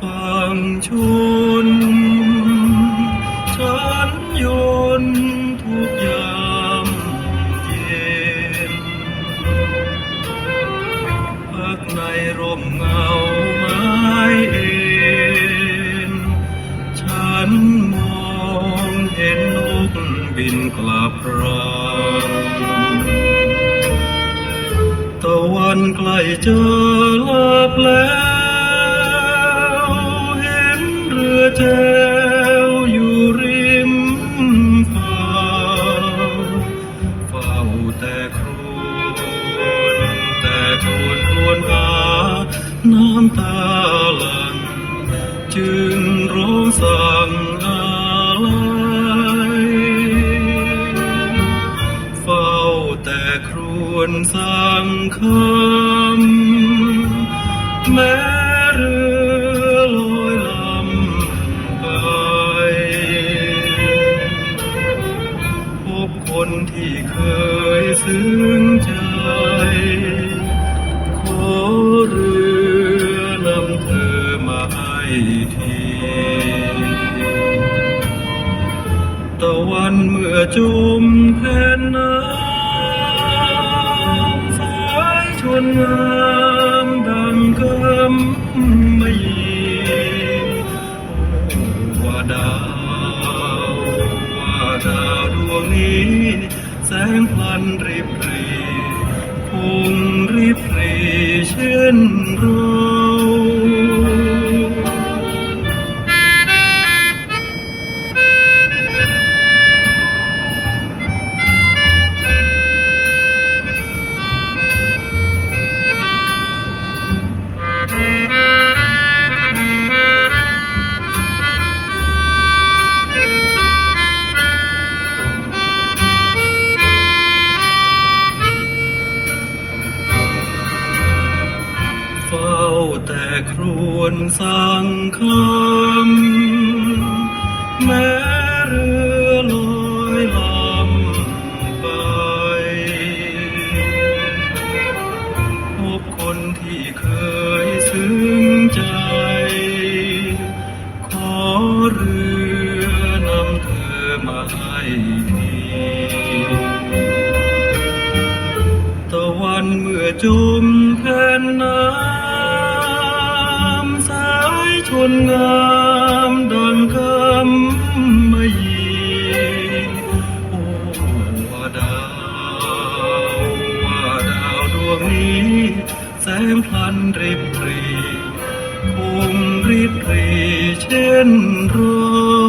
ฟังชุน ฉันยนทุกยามเย็นพักในร่มเงาไม้เอ็นฉันมองเห็นนกบินกลับรางตะวันใกล้จะลับแล้ว เรือแจวอยู่ริมฝั่งเฝ้าแต่ครวนแต่ครวนครวนหาน้ำตาหลังจึงร้องสั่งอะไรเฝ้าแต่ครวนสั่งคำแม้ ที่เคยซึ้งใจขอเรือนำเธอมาให้ทีตะวันเมื่อจุมแผ่นน้ำสายชนงามดังกำมะยีว่าดาวว่าดาวดวงนี้ แสงพลันริบเรีคงริบเรีเช่นเร ครวนสั่งคำแม้เรือลอยลำไป พบคนที่เคยซึ้งใจ ขอเรือนำเธอมาให้ทีตะวันเมื่อจุม วนงามดังคำมะยีโอ้ว่าดาวว่าดาวดวงนี้ แสงพลันริบหรีคงริบหรีเช่นรอ